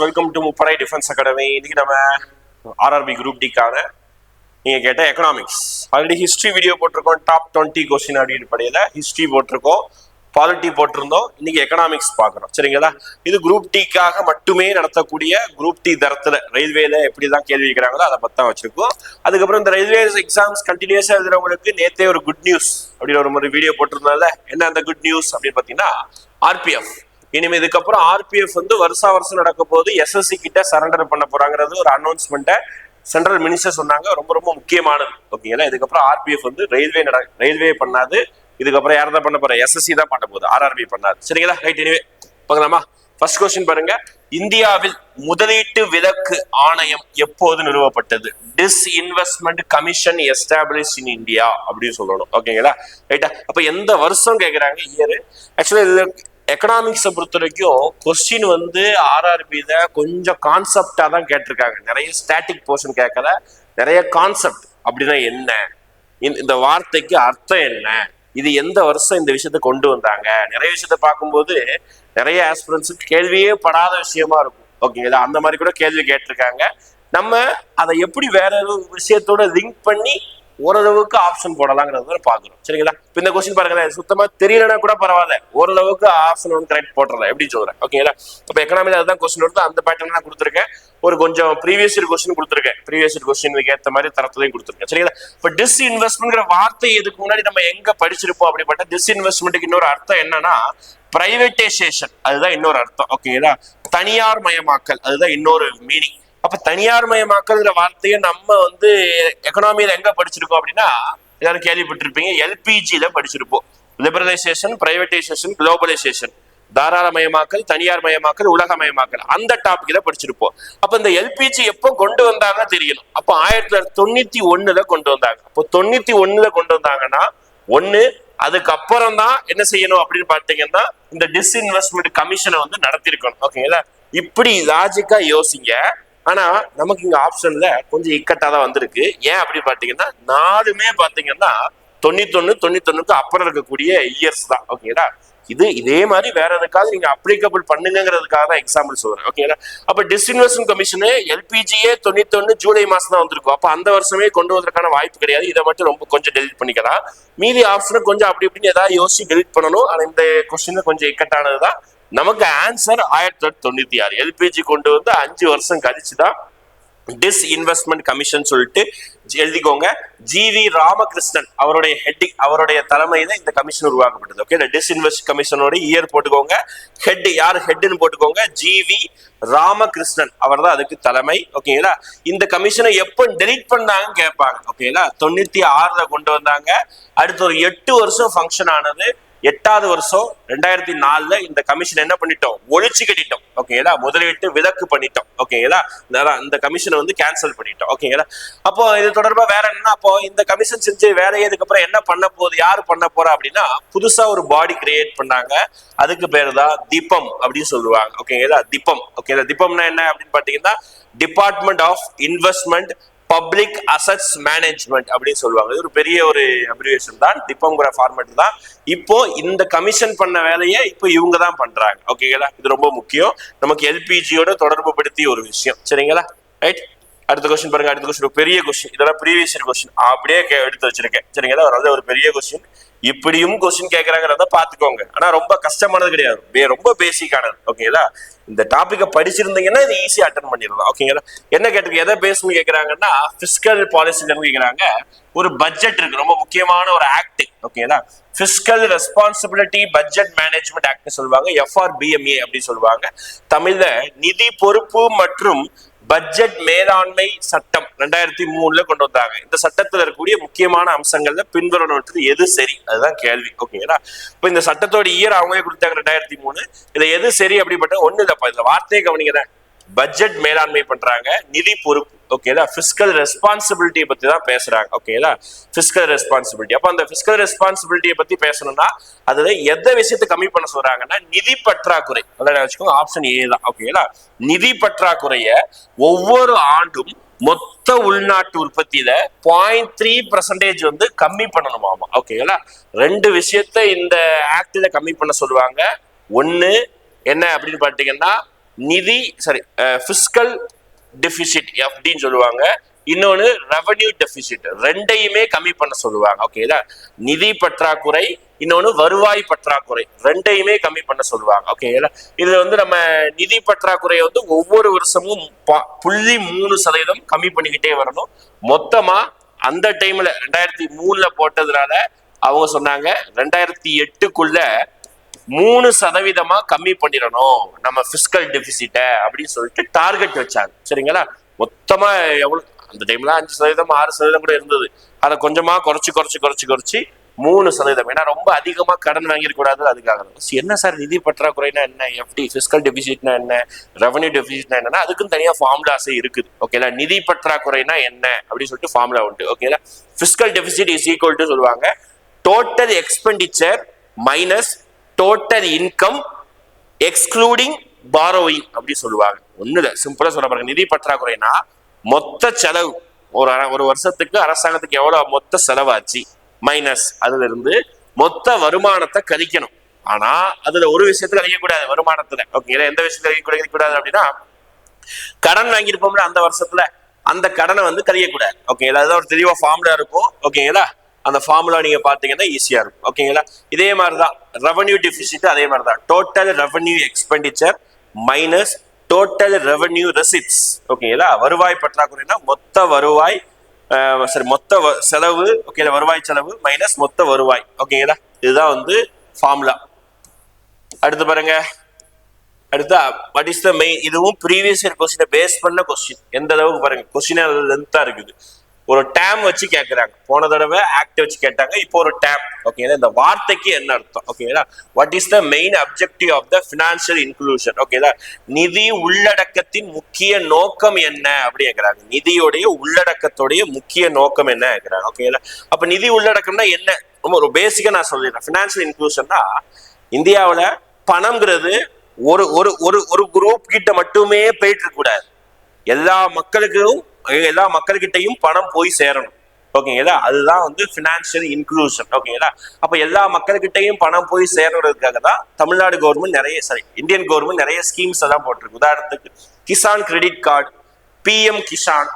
Welcome to Muppadai defence academy இன்னைக்கு நம்ம RRB group டிக்கான நீங்க கேட்ட எக்கனாமிக்ஸ் ஆல்ரெடி ஹிஸ்டரி வீடியோ போட்டிருக்கோம். டாப் டுவெண்ட்டி கொஸ்டின் அப்படின்னு படையில ஹிஸ்டரி போட்டிருக்கோம். பாலிட்டி போட்டிருந்தோம். இன்னைக்கு எக்கனாமிக்ஸ் பார்க்குறோம். சரிங்களா? இது குரூப் டிக்காக மட்டுமே நடத்தக்கூடிய குரூப் டி தரத்துல ரயில்வேல எப்படி தான் கேள்வி கேட்குறாங்களோ அதை பத்தி தான் வச்சிருக்கோம். அதுக்கப்புறம் இந்த ரயில்வே எக்ஸாம்ஸ் கண்டினியூஸா எழுதுறவங்களுக்கு நேத்தே ஒரு குட் நியூஸ் அப்படின்னு ஒரு மாதிரி வீடியோ போட்டிருந்தால என்ன அந்த குட் நியூஸ் அப்படின்னு பார்த்தீங்கன்னா ஆர்பிஎஃப் இனிமே இதுக்கப்புறம் ஆர்பிஎஃப் வந்து வருஷா வருஷம் நடக்க போது எஸ்எஸ்சி கிட்ட சரண்டர் பண்ண போறாங்கிறது ஒரு அனௌன்ஸ்மெண்ட்டை சென்ட்ரல் மினிஸ்டர் சொன்னாங்க. ரொம்ப ரொம்ப முக்கியமானது. ஓகேங்களா? இதுக்கப்புறம் ஆர்பிஎஃப் வந்து ரயில்வே நட ரயில்வே பண்ணாது. இதுக்கப்புறம் யார் தான் பண்ண போற? எஸ்எஸ்சி தான் பண்ண போகுது. ஆர்ஆர்பி பண்ணாது. சரிங்களா? ரைட் எனிவே பார்க்கலாமா? ஃபர்ஸ்ட் கொஸ்டின் பாருங்க. இந்தியாவில் முதலீட்டு விலக்கு ஆணையம் எப்போது நிறுவப்பட்டது? Disinvestment commission establish in India அப்படின்னு சொல்லணும். ஓகேங்களா? ரைட்டா அப்ப எந்த வருஷம் கேட்கிறாங்க இயர் ஆக்சுவலா இது எக்கனாமிக்ஸை பொறுத்த வரைக்கும் கொஸ்டின் வந்து ஆர்ஆர்பியில கொஞ்சம் கான்செப்டா தான் கேட்டிருக்காங்க. நிறைய ஸ்டாட்டிக் போர்ஷன் கேட்கல. நிறைய கான்செப்ட் அப்படின்னா என்ன? இந்த- இந்த வார்த்தைக்கு அர்த்தம் என்ன? இது எந்த வருஷம் இந்த விஷயத்தை கொண்டு வந்தாங்க? நிறைய விஷயத்த பார்க்கும்போது நிறைய ஆஸ்பிரன்ஸுக்கு கேள்வியே படாத விஷயமா இருக்கும். ஓகேங்களா அந்த மாதிரி கூட கேள்வி கேட்டிருக்காங்க. நம்ம அதை எப்படி வேற ஒரு விஷயத்தோட லிங்க் பண்ணி ஓரளவுக்கு ஆப்ஷன் போடலாங்கிறத பாக்குறோம் சரிங்களா? இப்ப இந்த கொஸ்டின் பாருங்க சுத்தமா தெரியலனா கூட பரவாயில்ல. ஓரளவுக்கு ஆப்ஷன் வந்து கரெக்ட் போட்டுறலாம். எப்படி சொல்றேன்? ஓகேங்களா இப்ப எக்கனாமில அதுதான் கொஸ்டின் வருது. அந்த பேட்டர்ன் நான் கொடுத்துருக்கேன். ஒரு கொஞ்சம் ப்ரீவியஸ் இயர் கொஸ்டின் கொடுத்துருக்கேன். ப்ரீவியஸ் இயர் கொஸ்டினுக்கு ஏத்த மாதிரி தரத்துலையும் கொடுத்துருக்கேன். சரிங்களா? இப்ப டிஸ் இன்வெஸ்ட்மெண்ட்ங்கிற வார்த்தை இதுக்கு முன்னாடி நம்ம எங்க படிச்சிருப்போம் அப்படிப்பட்ட டிஸ் இன்வெஸ்ட்மெண்ட்டுக்கு இன்னொரு அர்த்தம் என்னன்னா பிரைவேட்டைசேஷன் அதுதான் இன்னொரு அர்த்தம். ஓகேங்களா தனியார் மயமாக்கல். அதுதான் இன்னொரு மீனிங் அப்ப தனியார் மயமாக்கல்ங்கிற வார்த்தையை நம்ம வந்து எக்கனாமியில எங்க படிச்சிருக்கோம் அப்படின்னா எல்லாரும் கேள்விப்பட்டிருப்பீங்க எல்பிஜியில படிச்சிருப்போம். லிபரலைசேஷன் பிரைவேடைசேஷன் குளோபலைசேஷன் தாராளமயமாக்கல் தனியார் மயமாக்கல் உலகமயமாக்கல். அந்த டாபிக்ல படிச்சிருப்போம். அப்ப இந்த எல்பிஜி எப்போ கொண்டு வந்தாங்க தெரியணும். அப்போ ஆயிரத்தி தொள்ளாயிரத்தி தொண்ணூத்தி ஒண்ணுல கொண்டு வந்தாங்க. அப்போ தொண்ணூத்தி ஒண்ணுல கொண்டு வந்தாங்கன்னா ஒண்ணு அதுக்கப்புறம் தான் என்ன செய்யணும் அப்படின்னு பார்த்தீங்கன்னா இந்த டிஸ்இன்வெஸ்ட்மெண்ட் கமிஷனை வந்து நடத்திருக்கணும். ஓகேங்களா? இப்படி லாஜிக்கா யோசிங்க. ஆனா நமக்கு இங்க ஆப்ஷன்ல கொஞ்சம் இக்கட்டா தான் வந்திருக்கு. ஏன் அப்படி பாத்தீங்கன்னா நாலுமே பாத்தீங்கன்னா தொண்ணூத்தொன்னு தொண்ணூத்தொன்னுக்கு அப்புறம் இருக்கக்கூடிய இயர்ஸ் தான். ஓகேடா இது இதே மாதிரி வேற எதுக்காவது நீங்க அப்ளிகபிள் பண்ணுங்கிறதுக்காக தான் எக்ஸாம்பிள் சொல்றேன். ஓகேங்களா அப்ப டிஸ்இன்வெஸ்ட்மெண்ட் கமிஷனு எல்பிஜியே தொண்ணூத்தொன்னு ஜூலை மாசம் தான் வந்திருக்கும். அப்ப அந்த வருஷமே கொண்டு வந்ததுக்கான வாய்ப்பு கிடையாது. இதை மட்டும் ரொம்ப கொஞ்சம் டெலிட் பண்ணிக்கலாம். மீதி ஆப்ஷனை கொஞ்சம் அப்படி இப்படின்னு ஏதாவது யோசிச்சு டெலிட் பண்ணணும். ஆனா இந்த கொஸ்டின் கொஞ்சம் இக்கட்டானதுதான். நமக்கு ஆன்சர் ஆயிரத்தி தொள்ளாயிரத்தி தொண்ணூத்தி ஆறு. எல்பிஜி கொண்டு வந்து அஞ்சு வருஷம் கழிச்சு தான் டிஸ் இன்வெஸ்ட்மெண்ட் கமிஷன் சொல்லிட்டு ஜி- எழுதிக்கோங்க ஜிவி ராமகிருஷ்ணன் அவருடைய ஹெட்டிங் அவருடைய தலைமையில இந்த கமிஷன் உருவாக்கப்பட்டது. ஓகே இந்த டிஸ் இன்வெஸ்ட் கமிஷனோட இயர் போட்டுக்கோங்க. ஹெட் யார் ஹெட்னு போட்டுக்கோங்க? ஜிவி ராமகிருஷ்ணன் அவர் தான் அதுக்கு தலைமை. ஓகேங்களா இந்த கமிஷனை எப்போ டெலீட் பண்ணாங்கன்னு கேட்பாங்க. ஓகேங்களா தொண்ணூத்தி ஆறுல கொண்டு வந்தாங்க. அடுத்து ஒரு எட்டு வருஷம் ஃபங்க்ஷன் ஆனது. எட்டாவது வருஷம் ரெண்டாயிரத்தி நாலுல இந்த கமிஷன் என்ன பண்ணிட்டோம்? ஒழிச்சு கட்டிட்டோம். ஓகேங்களா முதலீட்டு விலக்கு பண்ணிட்டோம். ஓகேங்களா இந்த கமிஷனை வந்து கேன்சல் பண்ணிட்டோம். ஓகேங்களா அப்போ இது தொடர்பா வேற என்ன அப்போ இந்த கமிஷன் செஞ்ச வேலையை இதுக்கப்புறம் என்ன பண்ண போகுது? யாரு பண்ண போறா அப்படின்னா புதுசா ஒரு பாடி கிரியேட் பண்ணாங்க. அதுக்கு பேரு தான் தீபம் அப்படின்னு சொல்லுவாங்க. ஓகேங்களா திப்பம் ஓகேங்களா திப்பம்னா என்ன அப்படின்னு பாத்தீங்கன்னா department of investment public assets management அப்படின்னு சொல்லுவாங்க. இது ஒரு பெரிய ஒரு அப்ரிவேஷன் தான். டிப்போங்கிற ஃபார்மேட் தான். இப்போ இந்த கமிஷன் பண்ண வேலையை இப்போ இவங்க தான் பண்றாங்க. ஓகேங்களா இது ரொம்ப முக்கியம். நமக்கு எல்பிஜியோட தொடர்பு படுத்தி ஒரு விஷயம். சரிங்களா? ரைட் அடுத்த கொஸ்டின் பாருங்க. அடுத்த கொஸ்டின் பெரிய கொஸ்டின் இதெல்லாம் ப்ரீவியஸ் கொஸ்டின் அப்படியே எடுத்து வச்சிருக்கேன். சரிங்களா? அதாவது ஒரு பெரிய கொஸ்டின் இப்படியும் கொஸ்டின் கேட்கறாங்கிறத பாத்துக்கோங்க. ஆனா ரொம்ப கஷ்டமானது கிடையாது. ரொம்ப பேசிக்கானது ஓகேங்களா இந்த டாபிக்கை படிச்சிருந்தீங்கன்னா இது ஈஸியா அட்டன் பண்ணிடலாம். ஓகேங்களா என்ன கேட்டிருக்கு எதை பேஸ் கேட்கறாங்கன்னா பிசிக்கல் பாலிசில கேட்கறாங்க ஒரு பட்ஜெட் இருக்கு. ரொம்ப முக்கியமான ஒரு ஆக்ட் ஓகேங்களா fiscal responsibility budget management act சொல்லுவாங்க. எஃப்ஆர்பிஎம்ஏ அப்படின்னு சொல்லுவாங்க. தமிழ்ல நிதி பொறுப்பு மற்றும் பட்ஜெட் மேலாண்மை சட்டம் ரெண்டாயிரத்தி மூணுல கொண்டு வந்தாங்க. இந்த சட்டத்தில் இருக்கக்கூடிய முக்கியமான அம்சங்கள்ல பின்வரணுன்றது எது சரி? அதுதான் கேள்வி. ஓகேங்களா இப்ப இந்த சட்டத்தோட இயர் அவங்களே கொடுத்தாங்க ரெண்டாயிரத்தி மூணு. இதுல எது சரி அப்படிப்பட்ட? ஒண்ணு இல்லப்பா இந்த வார்த்தையை கவனிக்கிறேன் பட்ஜெட் மேலாண்மை பண்றாங்க நிதி பொறுப்பு. ஓகேதா ஃபிஸ்கல் ரெஸ்பான்சிபிலிட்டியை பத்தி தான் பேசுறாங்க. ஓகேதா ஃபிஸ்கல் ரெஸ்பான்சிபிலிட்டி அப்ப அந்த ஃபிஸ்கல் ரெஸ்பான்சிபிலிட்டியை பத்தி பேசணும்னா அதுல எந்த விஷயத்தை கம்மி பண்ண சொல்றாங்கன்னா நிதி பற்றாக்குறை. அதான் வச்சுக்கோங்க ஆப்ஷன் ஏ தான். ஓகேங்களா நிதி பற்றாக்குறைய ஒவ்வொரு ஆண்டும் மொத்த உள்நாட்டு உற்பத்தியில பாயிண்ட் த்ரீ பர்சன்டேஜ் வந்து கம்மி பண்ணணுமாமா. ஓகேங்களா ரெண்டு விஷயத்த இந்த ஆக்ட்ல கம்மி பண்ண சொல்லுவாங்க. ஒன்று என்ன அப்படின்னு பாத்தீங்கன்னா நிதி சாரி ஃபிஸ்கல் டெபிசிட் அப்படின்னு சொல்லுவாங்க. இன்னொன்னு ரெவன்யூ டெபிசிட் ரெண்டையுமே கம்மி பண்ண சொல்லுவாங்க. ஓகேதா நிதி பற்றாக்குறை இன்னொன்னு வருவாய் பற்றாக்குறை ரெண்டையுமே கம்மி பண்ண சொல்லுவாங்க. ஓகேங்களா இதுல வந்து நம்ம நிதி பற்றாக்குறையை வந்து ஒவ்வொரு வருஷமும் புள்ளி மூணு சதவீதம் கம்மி பண்ணிக்கிட்டே வரணும். மொத்தமாக அந்த டைம்ல ரெண்டாயிரத்தி மூணுல போட்டதுனால அவங்க சொன்னாங்க ரெண்டாயிரத்தி எட்டுக்குள்ள மூணு சதவீதமா கம்மி பண்ணிடணும். நம்ம பிசிக்கல் டெபிசிட்ட அப்படின்னு சொல்லிட்டு டார்கெட் வச்சாங்க. சரிங்களா? மொத்தமா எவ்வளவு அந்த டைம்ல அஞ்சு சதவீதம் ஆறு சதவீதம் கூட இருந்தது. அதை கொஞ்சமா குறைச்சு குறைச்சு குறைச்சு குறைச்சு மூணு சதவீதம். ஏன்னா ரொம்ப அதிகமா கடன் வாங்கிடக்கூடாது அதுக்காக என்ன சார் நிதி பற்றாக்குறைனா என்ன? எஃப்டி பிசிக்கல் டெபிசிட்னா என்ன? ரெவன்யூ டெபிசிட்னா என்னன்னா அதுக்கும் தனியா ஃபார்முலாஸே இருக்குது. ஓகேலா நிதி பற்றாக்குறைனா என்ன? அப்படின்னு சொல்லிட்டு ஃபார்முலா உண்டு. ஓகேலா fiscal deficit is equal to சொல்லுவாங்க. Total expenditure minus total income excluding borrowing அப்படி சொல்லுவாங்க. ஒண்ணு இல்லை சிம்பிளா சொல்ல பாருங்க. நிதி பற்றாக்குறைனா மொத்த செலவு. ஒரு ஒரு வருஷத்துக்கு அரசாங்கத்துக்கு எவ்வளவு மொத்த செலவாச்சு? மைனஸ் அதுல இருந்து மொத்த வருமானத்தை கழிக்கணும். ஆனா அதுல ஒரு விஷயத்துல கழிக்கக்கூடாது. வருமானத்துல. ஓகே எந்த விஷயத்துல கழிக்கக்கூடாது அப்படின்னா கடன் வாங்கியிருப்போம்ல அந்த வருஷத்துல. அந்த கடனை வந்து கழியக்கூடாது ஓகேங்களா அதுதான் ஒரு தெளிவா ஃபார்முலா இருக்கும். ஓகேங்களா அந்த ஃபார்முலா நீங்க பாத்தீங்கன்னா ஈஸியா இருக்கும். ஓகேங்களா இதே மாதிரிதான். ரெவன்யூ டெபிசிட் அதே மாதிரிதான். Total revenue expenditure minus total revenue receipts ஓகேங்களா வருவாய் பற்றாக்குறைனா மொத்த வருவாய் சரி மொத்த வ- செலவு ஓகேங்களா வருவாய் செலவு மைனஸ் மொத்த வருவாய். ஓகேங்களா இதுதான் வந்து ஃபார்முலா அடுத்து பாருங்க. அடுத்தா வாட் இஸ் த மெயின் இதுவும் ப்ரீவியஸ் இயர் கொஸ்டினை பேஸ் பண்ண கொஸ்டின் எந்த அளவுக்கு பாருங்க. கொஸ்டின் லென்த்தா இருக்குது. ஒரு டேம் வச்சு கேட்குறாங்க போன தடவை ஆக்ட் வச்சு கேட்டாங்க இப்போ ஒரு டேம். ஓகேங்களா இந்த வார்த்தைக்கு என்ன அர்த்தம்? ஓகேங்களா what is the main objective of the financial inclusion ஓகேங்களா நிதி உள்ளடக்கத்தின் முக்கிய நோக்கம் என்ன அப்படி கேட்கறாங்க நிதியோடைய உள்ளடக்கத்தோடைய முக்கிய நோக்கம் என்ன கேட்கறாங்க ஓகேங்களா அப்ப நிதி உள்ளடக்கம்னா என்ன? ரொம்ப ஒரு பேசிக்கா நான் சொல்லிடுறேன். ஃபினான்ஷியல் இன்க்ளூஷன்னா இந்தியாவில் பணம்ங்கிறது ஒரு ஒரு ஒரு ஒரு குரூப் கிட்ட மட்டுமே போயிட்டு இருக்க கூடாது. எல்லா மக்களுக்கும் எல்லா மக்கள்கிட்டையும் பணம் போய் சேரணும். ஓகேங்களா? அதுதான் வந்து ஃபினான்ஷியல் இன்க்ளூஷன் ஓகேங்களா? அப்ப எல்லா மக்கள்கிட்டயும் பணம் போய் சேர்றதுக்காக தான் தமிழ்நாடு கவர்மெண்ட் நிறைய சாரி இந்தியன் கவர்மெண்ட் நிறைய ஸ்கீம்ஸ் எல்லாம் போட்டிருக்கு. உதாரணத்துக்கு Kisan credit card PM Kisan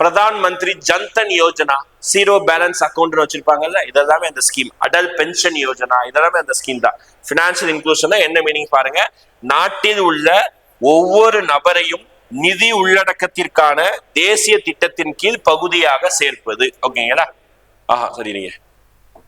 Pradhan Mantri Jan Dhan Yojana zero balance account வச்சிருப்பாங்கல்ல இதெல்லாமே அந்த ஸ்கீம் அடல் பென்ஷன் யோஜனா இதெல்லாமே அந்த ஸ்கீம் தான். ஃபினான்ஷியல் இன்க்ளூஷன் என்ன மீனிங் பாருங்க? நாட்டில் உள்ள ஒவ்வொரு நபரையும் நிதி உள்ளடக்கத்திற்கான தேசிய திட்டத்தின் கீழ் பகுதியாக சேர்ப்பது. ஓகேங்களா? ஆஹா சரி நீங்க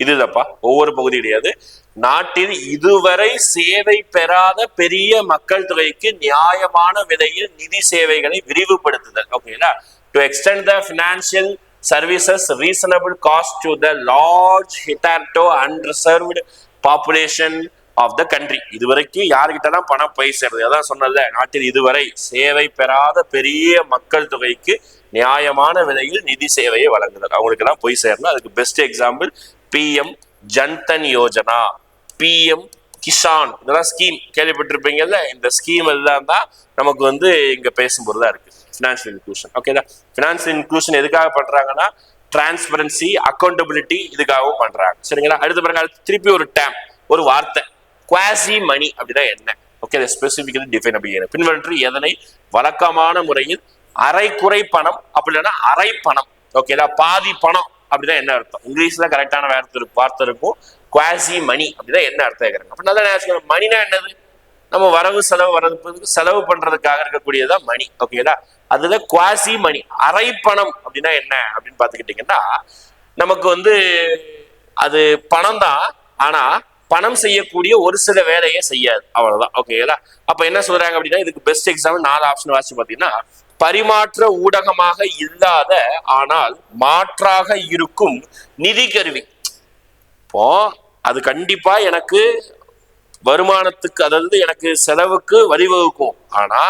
இதுதான்ப்பா. ஒவ்வொரு பகுதி கிடையாது. நாட்டில் இதுவரை சேவை பெறாத பெரிய மக்கள் தொகைக்கு நியாயமான விலையில் நிதி சேவைகளை விரிவுபடுத்துதல். ஓகேங்களா? To extend the financial services reasonable cost to the large hitherto unreserved population of the country இதுவரைக்கும் யாருக்கிட்டலாம் பணம் போய் சேருது அதான் சொன்னல நாட்டில் இதுவரை சேவை பெறாத பெரிய மக்கள் தொகைக்கு நியாயமான விலையில் நிதி சேவையை வழங்குதல். அவங்களுக்கு எல்லாம் போய் சேரணும். அதுக்கு best example PM Jan Dhan Yojana PM Kisan இதெல்லாம் ஸ்கீம் கேள்விப்பட்டிருப்பீங்கல்ல? இந்த ஸ்கீம் எல்லாம் தான் நமக்கு வந்து இங்க பேசும்போதுதான் இருக்கு. ஃபினான்ஷியல் இன்க்ளூஷன் ஓகேதா ஃபினான்ஷியல் இன்க்ளூஷன் எதுக்காக பண்றாங்கன்னா டிரான்ஸ்பரன்சி அக்கௌண்டபிலிட்டி இதுக்காகவும் பண்றாங்க. சரிங்களா? அடுத்து பாருங்க அடுத்து திருப்பி ஒரு டேம் ஒரு வார்த்தை. குவாசி மணி அப்படின்னா என்ன? ஓகே அதை ஸ்பெசிஃபிக்கலி டிஃபைன் அப்படிங்கிற பின்வற்றி எதனை? வழக்கமான முறையில் அரைக்குறை பணம் அப்படி இல்லைன்னா அரை பணம். ஓகேதா பாதி பணம் அப்படிதான் என்ன அர்த்தம்? இங்கிலீஷ்ல கரெக்டான வார்த்தை இருக்கும் வார்த்தை இருக்கும். குவாசி மணி அப்படிதான் என்ன அர்த்தம் கேட்கறாங்க அப்ப நல்லா நேரம் மணினா என்னது? நம்ம வரவு செலவு வரதுக்கு செலவு பண்றதுக்காக இருக்கக்கூடியதான் மணி. ஓகேடா அதுல குவாசி மணி அரை பணம் அப்படின்னா என்ன அப்படின்னு பாத்துக்கிட்டீங்கன்னா நமக்கு வந்து அது பணம் தான். ஆனா பணம் செய்யக்கூடிய ஒரு சில வேலையை செய்யாது. அவ்வளவுதான். ஓகேங்களா அப்ப என்ன சொல்றாங்க அப்படின்னா இதுக்கு பெஸ்ட் எக்ஸாம்பிள் நாலு ஆப்ஷன் வாசி பாத்தீங்கன்னா பரிமாற்ற ஊடகமாக இல்லாத ஆனால் மாற்றாக இருக்கும் நிதி கருவி. இப்போ அது கண்டிப்பா எனக்கு வருமானத்துக்கு அதாவது எனக்கு செலவுக்கு வழிவகுக்கும். ஆனா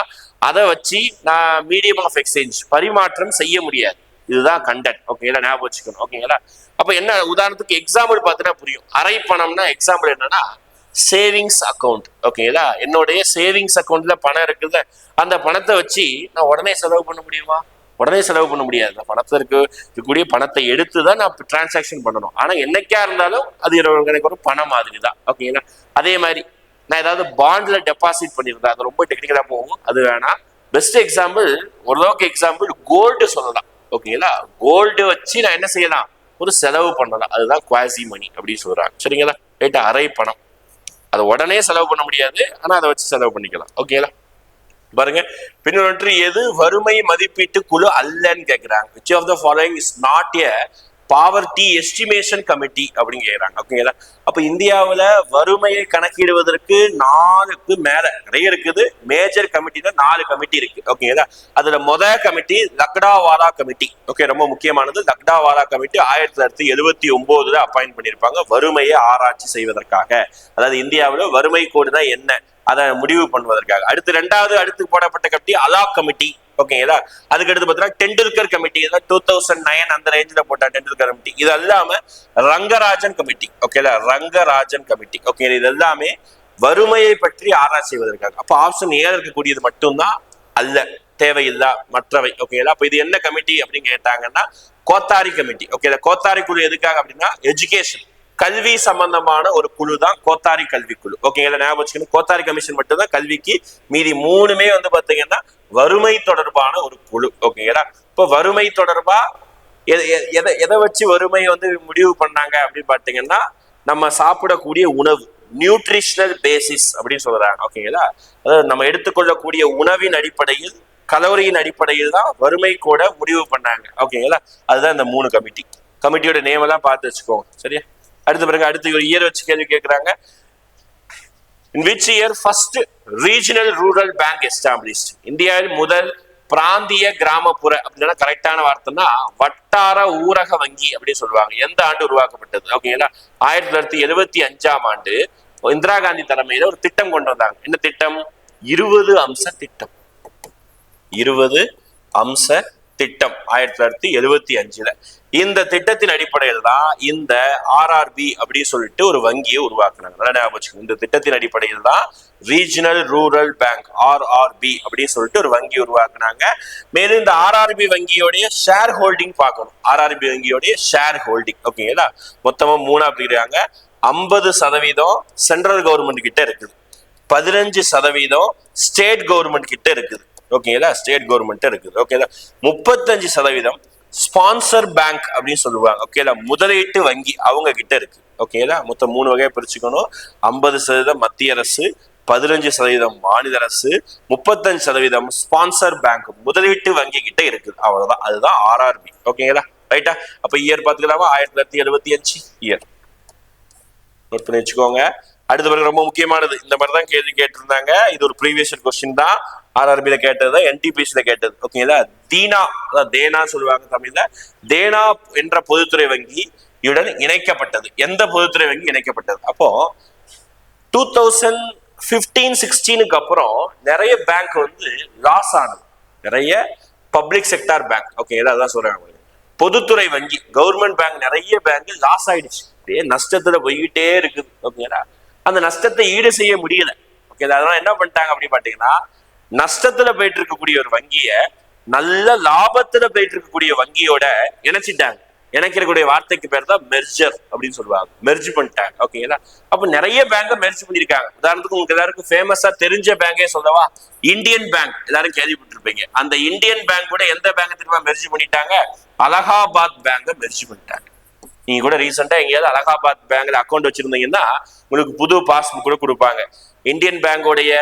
அதை வச்சு நான் மீடியம் ஆஃப் எக்ஸ்சேஞ்ச் பரிமாற்றம் செய்ய முடியாது. இதுதான் கண்டென்ட் ஓகேங்களா ஞாபகம் வச்சுக்கணும். ஓகேங்களா அப்ப என்ன உதாரணத்துக்கு எக்ஸாம்பிள் பார்த்தீங்கன்னா புரியும். அரை பணம்னா எக்ஸாம்பிள் என்னன்னா சேவிங்ஸ் அக்கௌண்ட் ஓகேங்களா? என்னுடைய சேவிங்ஸ் அக்கௌண்ட்ல பணம் இருக்குல்ல அந்த பணத்தை வச்சு நான் உடனே செலவு பண்ண முடியுமா? உடனே செலவு பண்ண முடியாது. அந்த பணத்தை இருக்கக்கூடிய பணத்தை எடுத்து தான் நான் டிரான்சாக்ஷன் பண்ணணும். ஆனா என்னைக்கா இருந்தாலும் அது எனக்கு ஒரு பணம் மாதிரி தான் ஓகேங்களா? அதே மாதிரி நான் ஏதாவது பாண்ட்ல டெபாசிட் பண்ணியிருந்தேன் அது ரொம்ப டெக்னிக்கலா போகும். அது வேணாம் பெஸ்ட் எக்ஸாம்பிள் ஓரளவுக்கு எக்ஸாம்பிள் கோல்டு சொல்லலாம் ஓகேங்களா? கோல்டு வச்சு நான் என்ன செய்யலாம்? ஒரு செலவு பண்ணலாம் அதுதான் குவாசி மணி அப்படின்னு சொல்றாங்க. சரிங்களா? ரைட்டா அரை பணம். அதை உடனே செலவு பண்ண முடியாது. ஆனா அதை வச்சு செலவு பண்ணிக்கலாம். ஓகேங்களா பாருங்க. பின்னொன்று எது வறுமை மதிப்பீட்டு குழு அல்லன்னு கேட்கிறாங்க which of the following is not a poverty estimation committee அப்படின்னு கேட்குறாங்க ஓகேங்களா? அப்போ இந்தியாவில் வறுமையை கணக்கிடுவதற்கு நாலுக்கு மேலே நிறைய இருக்குது. மேஜர் கமிட்டியில் நாலு கமிட்டி இருக்கு. ஓகேங்களா? அதில் முத கமிட்டி லக்டாவாலா கமிட்டி ஓகே ரொம்ப முக்கியமானது. லக்டாவாலா கமிட்டி ஆயிரத்தி தொள்ளாயிரத்தி எழுபத்தி ஒம்போதுல அப்பாயிண்ட் பண்ணியிருப்பாங்க. வறுமையை ஆராய்ச்சி செய்வதற்காக. அதாவது இந்தியாவில் வறுமை கோடுனா என்ன? அதை முடிவு பண்ணுவதற்காக. அடுத்து ரெண்டாவது அடுத்து போடப்பட்ட கமிட்டி அலாக் கமிட்டி ஓகேங்களா அதுக்கு அடுத்து பார்த்தீங்கன்னா Tendulkar committee two thousand nine அந்த ரேஞ்சில் போட்ட டெண்டுல்கர் கமிட்டி. இது இல்லாம ரங்கராஜன் கமிட்டி. ஓகேல ரங்கராஜன் கமிட்டி. ஓகே இது எல்லாமே வறுமையை பற்றி ஆராய்ச்சி செய்வதற்காக. அப்போ ஆப்ஷன் ஏழு இருக்கக்கூடியது மட்டும்தான் அல்ல. தேவையில்லா மற்றவை. ஓகேங்களா அப்போ இது என்ன கமிட்டி அப்படின்னு கேட்டாங்கன்னா கோத்தாரி கமிட்டி. ஓகே கோத்தாரி குழு எதுக்காக அப்படின்னா எஜுகேஷன் கல்வி சம்பந்தமான ஒரு குழு தான் கோத்தாரி கல்வி குழு ஓகேங்களா ஞாபகம் வச்சுக்கணும். கோத்தாரி கமிஷன் மட்டும்தான் கல்விக்கு மீதி மூணுமே வந்து பாத்தீங்கன்னா வறுமை தொடர்பான ஒரு குழு. ஓகேங்களா இப்போ வறுமை தொடர்பா எ- எதை எதை வச்சு வறுமையை வந்து முடிவு பண்ணாங்க அப்படின்னு பாத்தீங்கன்னா நம்ம சாப்பிடக்கூடிய உணவு நியூட்ரிஷனல் பேசிஸ் அப்படின்னு சொல்றாங்க. ஓகேங்களா அதாவது நம்ம எடுத்துக்கொள்ளக்கூடிய உணவின் அடிப்படையில் கலோரியின் அடிப்படையில் தான் வறுமை கூட முடிவு பண்ணாங்க. ஓகேங்களா அதுதான் இந்த மூணு கமிட்டி கமிட்டியோட நேம் எல்லாம் பார்த்து வச்சுக்கோங்க. சரியா? அடுத்த பிறகு அடுத்து ஒரு இயர் வச்சு கேள்வி கேட்குறாங்க in which year first regional rural bank established இந்தியாவில் முதல் பிராந்திய கிராமப்புற அப்படின்னா கரெக்டான வார்த்தைன்னா வட்டார ஊரக வங்கி அப்படின்னு சொல்லுவாங்க. எந்த ஆண்டு உருவாக்கப்பட்டது? ஓகேங்களா ஆயிரத்தி தொள்ளாயிரத்தி எழுபத்தி அஞ்சாம் ஆண்டு இந்திரா காந்தி தலைமையில ஒரு திட்டம் கொண்டு வந்தாங்க. என்ன திட்டம்? இருபது அம்ச திட்டம். இருபது அம்ச திட்டம் ஆயிரத்தி தொள்ளாயிரத்தி எழுபத்தி அஞ்சுல. இந்த திட்டத்தின் அடிப்படையில் தான் இந்த ஆர்ஆர்பி அப்படின்னு சொல்லிட்டு ஒரு வங்கியை உருவாக்குனாங்க. நல்லா ஞாபகம் இந்த திட்டத்தின் அடிப்படையில் தான் ரீஜனல் ரூரல் பேங்க் ஆர்ஆர்பி அப்படின்னு சொல்லிட்டு ஒரு வங்கி உருவாக்குனாங்க. மேலும் இந்த ஆர்ஆர்பி வங்கியோடைய ஷேர் ஹோல்டிங் பார்க்கணும். ஆர்ஆர்பி வங்கியோடைய ஷேர் ஹோல்டிங் ஓகேங்களா மொத்தமா மூணா பிரிக்கிறாங்க. ஐம்பது சதவீதம் சென்ட்ரல் கவர்மெண்ட் கிட்ட இருக்குது. பதினஞ்சு சதவீதம் ஸ்டேட் கவர்மெண்ட் கிட்ட இருக்குது. ஓகேங்களா ஸ்டேட் கவர்மெண்ட் இருக்குது. ஓகேங்களா முப்பத்தஞ்சு சதவீதம் ஸ்பான்சர் பேங்க் அப்படின்னு சொல்லுவாங்க. ஓகேங்களா முதலீட்டு வங்கி அவங்க கிட்ட இருக்கு. ஓகேங்களா மொத்தம் மூணு வகையை பிரிச்சுக்கணும். ஐம்பது சதவீதம் மத்திய அரசு பதினஞ்சு சதவீதம் மாநில அரசு முப்பத்தஞ்சு சதவீதம் ஸ்பான்சர் பேங்க் முதலீட்டு வங்கி கிட்ட இருக்குது அவ்வளவுதான். அதுதான் ஆர்ஆர்பி ஓகேங்களா ரைட்டா அப்ப இயர் பாத்துக்கலாமா ஆயிரத்தி தொள்ளாயிரத்தி எழுபத்தி அஞ்சு இயர் நோட் பண்ணி வச்சுக்கோங்க. அடுத்த பிறகு ரொம்ப முக்கியமானது. இந்த மாதிரி தான் கேள்வி கேட்டிருந்தாங்க. இது ஒரு ப்ரீவியஸ் கொஸ்டின் தான். ஆர்ஆர்பியில கேட்டது என்டிபிசில கேட்டது. ஓகேங்களா தீனா தேனா சொல்லுவாங்க தமிழ்ல. தேனா என்ற பொதுத்துறை வங்கி உடன் இணைக்கப்பட்டது. எந்த பொதுத்துறை வங்கி இணைக்கப்பட்டது? அப்போ டூ தௌசண்ட் ஃபிஃப்டீன் சிக்ஸ்டீனுக்கு அப்புறம் நிறைய பேங்க் வந்து லாஸ் ஆனது. நிறைய பப்ளிக் செக்டார் பேங்க் ஓகேங்களா அதான் சொல்றாங்க பொதுத்துறை வங்கி கவர்மெண்ட் பேங்க் நிறைய பேங்க் லாஸ் ஆயிடுச்சு. அப்படியே நஷ்டத்துல போய்கிட்டே இருக்குது. ஓகேங்களா அந்த நஷ்டத்தை ஈடு செய்ய முடியல. ஓகே அதனால என்ன பண்ணிட்டாங்க அப்படின்னு பாத்தீங்கன்னா நஷ்டத்துல போயிட்டு இருக்கக்கூடிய ஒரு வங்கிய நல்ல லாபத்துல போயிட்டு இருக்கக்கூடிய வங்கியோட இணைச்சிட்டாங்க. இணைக்கிறக்கூடிய வார்த்தைக்கு பேர் தான் மெர்ஜர் அப்படின்னு சொல்லுவாங்க. மெர்ஜ் பண்ணிட்டாங்க. ஓகேங்களா அப்ப நிறைய பேங்க மெர்ஜ் பண்ணிருக்காங்க உதாரணத்துக்கு உங்களுக்கு எல்லாருக்கும் ஃபேமஸா தெரிஞ்ச பேங்கே சொல்லவா? இந்தியன் பேங்க் எல்லாரும் கேள்விப்பட்டிருப்பீங்க. அந்த இந்தியன் பேங்க் கூட எந்த பேங்க் திரும்ப மெர்ஜ் பண்ணிட்டாங்க? அலகாபாத் பேங்க மெர்ஜ் பண்ணிட்டாங்க. நீங்க கூட ரீசெண்டா எங்கேயாவது அலகாபாத் பேங்க்ல அக்கௌண்ட் வச்சிருந்தீங்கன்னா உங்களுக்கு புது பாஸ்புக் கூட கொடுப்பாங்க. இந்தியன் பேங்கோடைய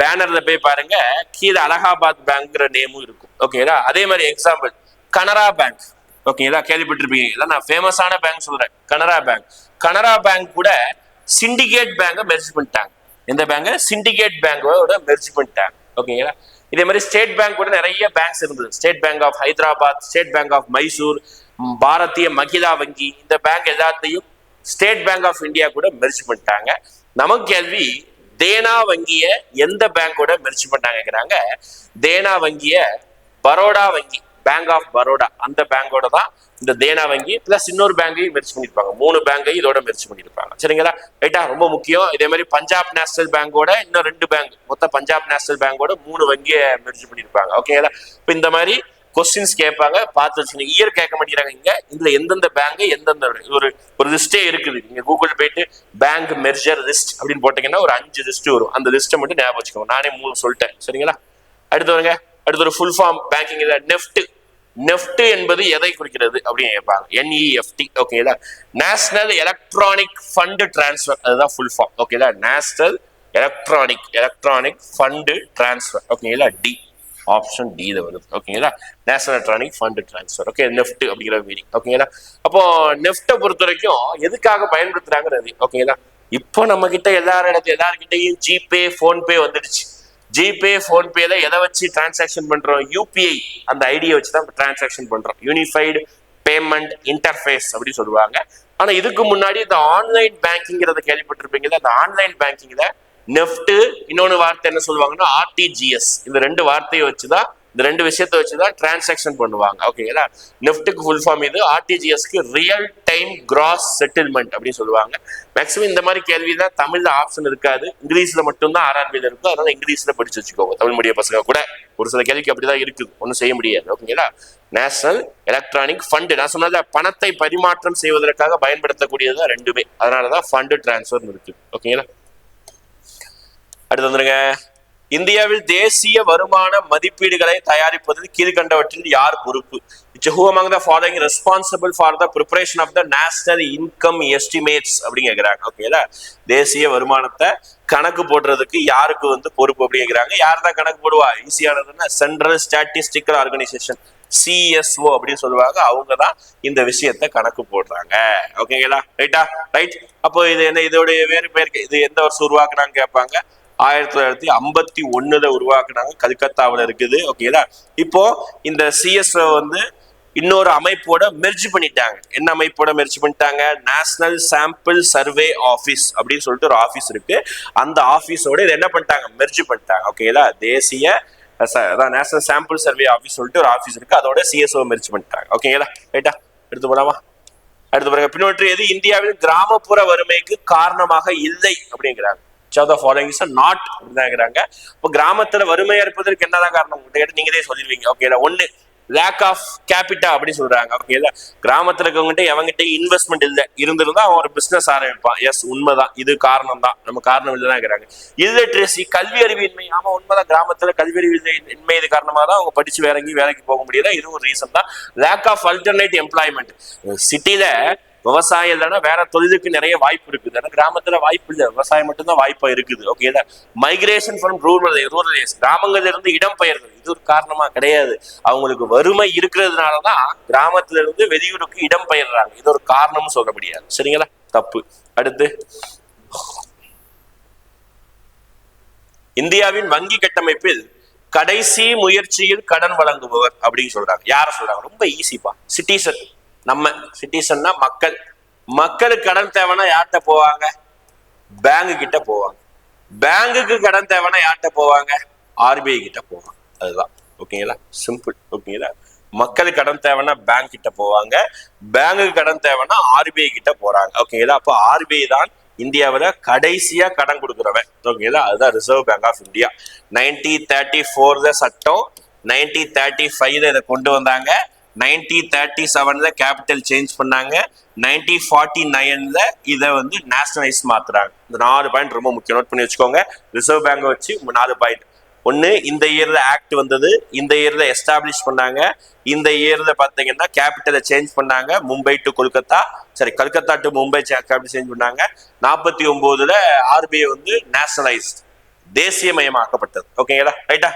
பேனர்ல போய் பாருங்க கீழே அலகாபாத் பேங்க்ங்கிற நேமும் இருக்கும். ஓகேங்களா அதே மாதிரி எக்ஸாம்பிள் கனரா பேங்க் ஓகேங்களா கேள்விப்பட்டிருப்பீங்க. இதான் நான் ஃபேமஸான பேங்க் சொல்றேன். கனரா பேங்க் கனரா பேங்க் கூட சிண்டிகேட் பேங்கை மெர்ஜ் பண்ணிட்டாங்க. எந்த பேங்க சிண்டிகேட் பேங்கோட மெர்ஜ் பண்ணிட்டாங்க. ஓகேங்களா இதே மாதிரி ஸ்டேட் பேங்க் கூட நிறைய பேங்க்ஸ் இருந்தது. State bank of Hyderabad state bank of Mysore Bharatiya Mahitha வங்கி இந்த பேங்க் எல்லாத்தையும் ஸ்டேட் பேங்க் ஆஃப் இந்தியா கூட மெர்ஜ் பண்ணிட்டாங்க. நமக்கு கேள்வி தேனா வங்கிய எந்த பேங்கோட மெர்ஜ் பண்ணாங்கிறாங்க தேனா வங்கிய பரோடா வங்கி பேங்க் ஆஃப் பரோடா அந்த பேங்கோட தான் இந்த தேனா வங்கி பிளஸ் இன்னொரு பேங்கையும் மெர்ஜ் பண்ணிருப்பாங்க. மூணு பேங்கையும் இதோட மெர்ஜ் பண்ணிருப்பாங்க. சரிங்களா? ரைட்டா ரொம்ப முக்கியம். இதே மாதிரி பஞ்சாப் நேஷனல் பேங்கோட இன்னும் ரெண்டு பேங்க் மொத்தம் பஞ்சாப் நேஷனல் பேங்கோட மூணு வங்கியை மெர்ஜ் பண்ணிருப்பாங்க. ஓகேங்களா இப்போ இந்த மாதிரி கொஸ்டின்ஸ் கேட்பாங்க பார்த்து வச்சுக்கணும் இயர் கேட்க மாட்டேங்கிறாங்க இங்க. இதுல எந்தெந்த பேங்க் எந்தெந்த ஒரு ஒரு லிஸ்டே இருக்குது. நீங்க கூகுள் போயிட்டு பேங்க் மெர்ஜர் லிஸ்ட் அப்படின்னு போட்டீங்கன்னா ஒரு அஞ்சு லிஸ்ட் வரும். அந்த லிஸ்ட்டை மட்டும் ஞாபகம் வச்சுக்கோங்க. நானே மூணு சொல்லிட்டேன். சரிங்களா? அடுத்து வருங்க அடுத்து ஒரு ஃபுல் ஃபார்ம் பேங்கிங் இதில் நெஃப்ட் நெஃப்ட் என்பது எதை குறிக்கிறது அப்படின்னு கேட்பாங்க. என்இஎஃப்டி ஓகேங்களா நேஷனல் எலக்ட்ரானிக் ஃபண்ட் டிரான்ஸ்ஃபர் அதுதான் ஃபுல் ஃபார்ம் ஓகேங்களா national electronic electronic fund transfer ஓகேங்களா டி ஆப்ஷன் டி வருது. ஓகேங்களா national electronic fund transfer okay NEFT அப்படிங்கிற மீனிங் ஓகேங்களா அப்போ நெஃப்ட்டை பொறுத்த வரைக்கும் எதுக்காக பயன்படுத்துறாங்கிறது? ஓகேங்களா இப்போ நம்ம கிட்ட எல்லாரும் இடத்துல எல்லாருக்கிட்டையும் ஜிபே ஃபோன்பே வந்துடுச்சு ஜிபே ஃபோன்பேல எதை வச்சு டிரான்சாக்ஷன் பண்றோம்? யூபிஐ அந்த ஐடியை வச்சு தான் டிரான்சாக்ஷன் பண்றோம். யூனிஃபைடு பேமெண்ட் இன்டர்ஃபேஸ் அப்படின்னு சொல்லுவாங்க. ஆனா இதுக்கு முன்னாடி இந்த ஆன்லைன் பேங்கிங்கிறத கேள்விப்பட்டிருப்பீங்க அந்த ஆன்லைன் பேங்கிங்ல நெஃப்ட் இன்னொன்னு வார்த்தை என்ன சொல்லுவாங்கன்னா ஆர்டிஜிஎஸ் இந்த ரெண்டு வார்த்தையை வச்சுதான் இந்த ரெண்டு விஷயத்த வச்சுதான் டிரான்சாக்ஷன் பண்ணுவாங்க. ஓகேங்களா நெஃப்ட்டுக்கு ஃபுல் ஃபார்ம் இது ஆர்டிஜிஎஸ்க்கு ரியல் டைம் கிராஸ் செட்டில்மெண்ட் அப்படின்னு சொல்லுவாங்க. மேக்ஸிமம் இந்த மாதிரி கேள்வி தான் தமிழ்ல ஆப்ஷன் இருக்காது. இங்கிலீஷ்ல மட்டும்தான் ஆர்ஆர்பியில் இருக்கும். அதனால இங்கிலீஷ்ல படிச்சு வச்சுக்கோங்க. தமிழ் மீடிய பசங்க கூட ஒரு சில கேள்விக்கு அப்படிதான் இருக்குது. ஒன்றும் செய்ய முடியாது. ஓகேங்களா நேஷனல் எலக்ட்ரானிக் ஃபண்டு நான் சொன்னத பணத்தை பரிமாற்றம் செய்வதற்காக பயன்படுத்தக்கூடியது தான் ரெண்டுமே. அதனாலதான் ஃபண்டு டிரான்ஸ்ஃபர் இருக்கு. ஓகேங்களா அடுத்து வந்துருங்க. இந்தியாவில் தேசிய வருமான மதிப்பீடுகளை தயாரிப்பதில் கீழ்கண்டவற்றில் யார் பொறுப்பு? It's who among the following responsible for the preparation of the national income estimates அப்படின்னு ஓகேங்களா தேசிய வருமானத்தை கணக்கு போடுறதுக்கு யாருக்கு வந்து பொறுப்பு அப்படிங்கிறாங்க யார் தான் கணக்கு போடுவா? ஈஸியானதுன்னா சென்ட்ரல் ஸ்டாட்டிஸ்டிக்கல் ஆர்கனைசேஷன் சிஎஸ்ஓ அப்படின்னு சொல்லுவாங்க. அவங்க தான் இந்த விஷயத்த கணக்கு போடுறாங்க. ஓகேங்களா ரைட்டா ரைட் அப்போ இது என்ன? இதோடைய வேறு பேருக்கு இது எந்த வருஷம் உருவாக்குனாங்க கேட்பாங்க? ஆயிரத்தி தொள்ளாயிரத்தி ஐம்பத்தி ஒன்னுல உருவாக்குனாங்க. கல்கத்தாவில் இருக்குது. ஓகேங்களா இப்போ இந்த சிஎஸ்ஓ வந்து இன்னொரு அமைப்போட மெர்ஜ் பண்ணிட்டாங்க. என்ன அமைப்போட மெர்ஜ் பண்ணிட்டாங்க? நேஷனல் சாம்பிள் சர்வே ஆஃபீஸ் அப்படின்னு சொல்லிட்டு ஒரு ஆஃபீஸ் இருக்கு. அந்த ஆஃபீஸோட இதை என்ன பண்ணிட்டாங்க? மெர்ஜ் பண்ணிட்டாங்க. ஓகேங்களா தேசிய அதான் நேஷனல் சாம்பிள் சர்வே ஆஃபீஸ் சொல்லிட்டு ஒரு ஆஃபீஸ் இருக்கு. அதோட சிஎஸ்ஓ மெர்ஜ் பண்ணிட்டாங்க. ஓகேங்களா ரைட்டா எடுத்து போலாமா? அடுத்து பாருங்க. பின்னொன்று எது? இந்தியாவில் கிராமப்புற வறுமைக்கு காரணமாக இல்லை அப்படிங்கிறாங்க. த ஃபாலோயிங் இஸ் நாட் இருக்கிறாங்க இப்போ கிராமத்துல வறுமையா இருப்பதற்கு என்னதான் காரணம்? உங்கள்கிட்ட கேட்டு நீங்களே சொல்லிடுவீங்க ஓகே ஒன்னு லேக் ஆஃப் கேபிட்டா அப்படின்னு சொல்றாங்க. ஓகேல கிராமத்துல இருக்கவங்ககிட்ட எவங்கிட்ட இன்வெஸ்ட்மெண்ட் இல்ல இருந்திருந்தா அவன் ஒரு பிசினஸ் ஆரம்பிப்பான். எஸ் உண்மைதான். இது காரணம் தான் நம்ம காரணம் இல்லைதான் இல்லட்ரேசி கல்வி அறிவு இன்மை ஆமா உண்மைதான். கிராமத்துல கல்வி அறிவு இன்மை இது காரணமாக தான் அவங்க படிச்சு வேற எங்கேயும் வேலைக்கு போக முடியல. இதுவும் ஒரு ரீசன் தான். லேக் ஆஃப் அல்டர்னேட் எம்ப்ளாய்மெண்ட் சிட்டில விவசாயம் இல்லைன்னா வேற தொழிலுக்கு நிறைய வாய்ப்பு இருக்குது. ஏன்னா கிராமத்துல வாய்ப்பு இல்லை. விவசாயம் மட்டும்தான் வாய்ப்பா இருக்குது. Okay migration from rural rural கிராமங்கள்ல இருந்து இடம் பெயர்தல். இது ஒரு காரணமா கிடையாது. அவங்களுக்கு வறுமை இருக்கிறதுனாலதான் கிராமத்துல இருந்து வெளியூருக்கு இடம் பெயர்றாங்க. இது ஒரு காரணம்னு சொல்ல முடியாது. சரிங்களா? தப்பு. அடுத்து. இந்தியாவின் வங்கி கட்டமைப்பில் கடைசி முயற்சியில் கடன் வழங்குபவர் அப்படின்னு சொல்றாங்க. யார சொல்றாங்க? ரொம்ப ஈஸிப்பா சிட்டிசன் நம்ம சிட்டிசன்னா மக்கள். மக்களுக்கு கடன் தேவைன்னா யார்கிட்ட போவாங்க? பேங்கு கிட்ட போவாங்க. பேங்குக்கு கடன் தேவைன்னா யார்கிட்ட போவாங்க? ஆர்பிஐ கிட்ட போவாங்க. அதுதான். ஓகேங்களா சிம்பிள் ஓகேங்களா மக்களுக்கு கடன் தேவைன்னா பேங்க் கிட்ட போவாங்க. பேங்குக்கு கடன் தேவைன்னா ஆர்பிஐ கிட்ட போறாங்க. ஓகேங்களா அப்போ ஆர்பிஐ தான் இந்தியாவில் கடைசியாக கடன் கொடுக்குறவன். ஓகேங்களா அதுதான் reserve bank of India nineteen thirty ஃபோர்ல சட்டம் நைன்டி தேர்ட்டி ஃபைவ்ல இதை கொண்டு வந்தாங்க. நைன்டி தேர்ட்டி செவன்ல கேபிட்டல் சேஞ்ச் பண்ணாங்க. நைன்டி ஃபார்ட்டி நைன்ல இதை வந்து நேஷனலைஸ் மாத்துறாங்க. இந்த நாலு பாயிண்ட் ரொம்ப முக்கியம். நோட் பண்ணி வச்சுக்கோங்க. ரிசர்வ் பேங்க் வச்சு நாலு பாயிண்ட் ஒன்று இந்த இயர்ல ஆக்ட் வந்தது. இந்த இயர்ல எஸ்டாப்ளிஷ் பண்ணாங்க. இந்த இயர்ல பார்த்தீங்கன்னா கேபிட்டலை சேஞ்ச் பண்ணாங்க. மும்பை டு கொல்கத்தா. சரி Calcutta to Mumbai capital change பண்ணாங்க. நாற்பத்தி ஒன்பதுல ஆர்பிஐ வந்து நேஷனலைஸ்ட் தேசியமயமாக்கப்பட்டது. ஓகேங்களா ரைட்டா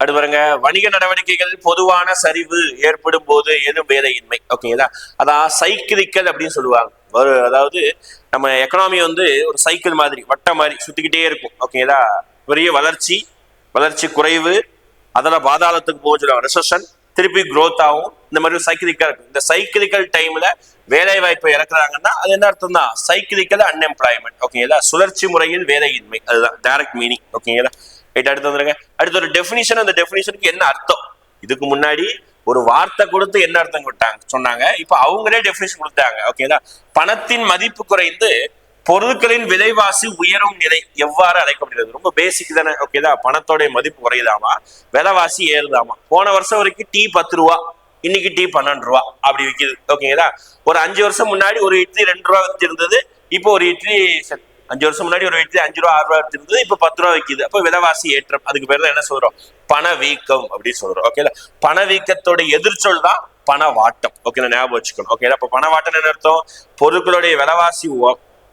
அடுத்து பாருங்க வணிக நடவடிக்கைகளில் பொதுவான சரிவு ஏற்படும் போது எது வேலையின்மை ஓகேங்களா அதான் சைக்கிளிக்கல் அப்படின்னு சொல்லுவாங்க. ஒரு அதாவது நம்ம எக்கனாமி வந்து ஒரு சைக்கிள் மாதிரி வட்டம் மாதிரி சுத்திக்கிட்டே இருக்கும். ஓகேங்களா பெரிய வளர்ச்சி வளர்ச்சி குறைவு அதில் பாதாளத்துக்கு போக சொல்லுவாங்க. திருப்பி growth ஆகும். இந்த மாதிரி சைக்கிளிக்கல் இருக்கும் இந்த சைக்கிளிக்கல் டைம்ல வேலை வாய்ப்பை இறக்குறாங்கன்னா அது என்ன அர்த்தம் தான் சைக்கிளிக்கல் அன்எம்ப்ளாய்மெண்ட் ஓகேங்களா சுழற்சி முறையில் வேலையின்மை. அதுதான் டைரக்ட் மீனிங் ஓகேங்களா ரைட் அடுத்து வந்துருங்க. அடுத்து ஒரு டெஃபினிஷன் அந்த டெஃபினிஷனுக்கு என்ன அர்த்தம்? இதுக்கு முன்னாடி ஒரு வார்த்தை கொடுத்து என்ன அர்த்தம் கொடுத்தாங்க? சொன்னாங்க. இப்போ அவங்களே டெஃபினேஷன் கொடுத்தாங்க. ஓகேங்களா பணத்தின் மதிப்பு குறைந்து பொருட்களின் விலைவாசி உயரும் நிலை எவ்வாறு அழைக்கப்படுகிறது? ரொம்ப பேசிக் தானே. ஓகேதா பணத்தோடைய மதிப்பு குறையுதாமா? விலைவாசி ஏறுதாமா? போன வருஷம் வரைக்கும் டீ பத்து ரூபா இன்னைக்கு டீ பன்னெண்டு ரூபா அப்படி விற்கிது ஓகேங்களா ஒரு அஞ்சு வருஷம் முன்னாடி ஒரு இட்லி ரெண்டு ரூபா வித்திருந்தது. இப்போ ஒரு இட்லி அஞ்சு வருஷம் முன்னாடி ஒரு இட்லி அஞ்சு ரூபா ஆறு ரூபா வித்திருந்தது இப்போ பத்து ரூபா விற்கிது அப்போ விலைவாசி ஏற்றம். அதுக்கு பேர் தான் என்ன சொல்றோம்? பணவீக்கம் அப்படின்னு சொல்றோம். ஓகேல பணவீக்கத்தோட எதிர்ச்சொல் தான் பணவாட்டம் ஓகேல ஞாபகம் வச்சுக்கணும். ஓகேல அப்ப பணவாட்டம் என்ன அர்த்தம்? பொருட்களுடைய விலைவாசி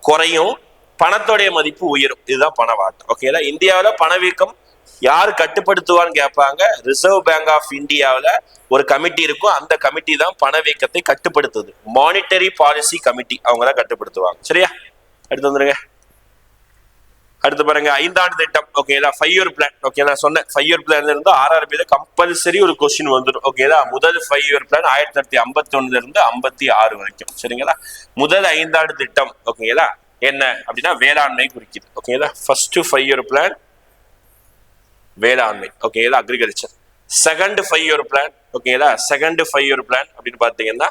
குறையும் பணத்தோடைய மதிப்பு உயரும். இதுதான் பணவாட்டம் ஓகேல இந்தியாவில் பணவீக்கம் யார் கட்டுப்படுத்துவான்னு கேட்பாங்க? ரிசர்வ் பேங்க் ஆஃப் இந்தியாவில் ஒரு கமிட்டி இருக்கும். அந்த கமிட்டி தான் பணவீக்கத்தை கட்டுப்படுத்துது. மானிட்டரி பாலிசி கமிட்டி அவங்க தான் கட்டுப்படுத்துவாங்க. சரியா? எடுத்து வந்துருங்க. அடுத்து பாருங்க ஐந்தாண்டு திட்டம். ஓகேதா ஃபைவ் இயர் பிளான் ஓகே நான் சொன்னேன். ஃபைவ் இயர் பிளான் இருந்து ஆர்ஆர்பியில கம்பல்சரி ஒரு கொஸ்டின் வந்துடும் ஓகேதா முதல் ஃபைவ் இயர் பிளான் ஆயிரத்தி தொள்ளாயிரத்தி ஐம்பத்தி ஒண்ணுல இருந்து ஐம்பத்தி ஆறு வரைக்கும். சரிங்களா? முதல் ஐந்தாண்டு திட்டம். ஓகேங்களா என்ன? அப்படின்னா வேளாண்மை குறிக்குது. ஓகேங்களா ஃபர்ஸ்ட் ஃபைவ் இயர் பிளான் வேளாண்மை. ஓகேங்களா agriculture second five year plan ஓகேங்களா செகண்ட் ஃபைவ் இயர் பிளான் அப்படின்னு பாத்தீங்கன்னா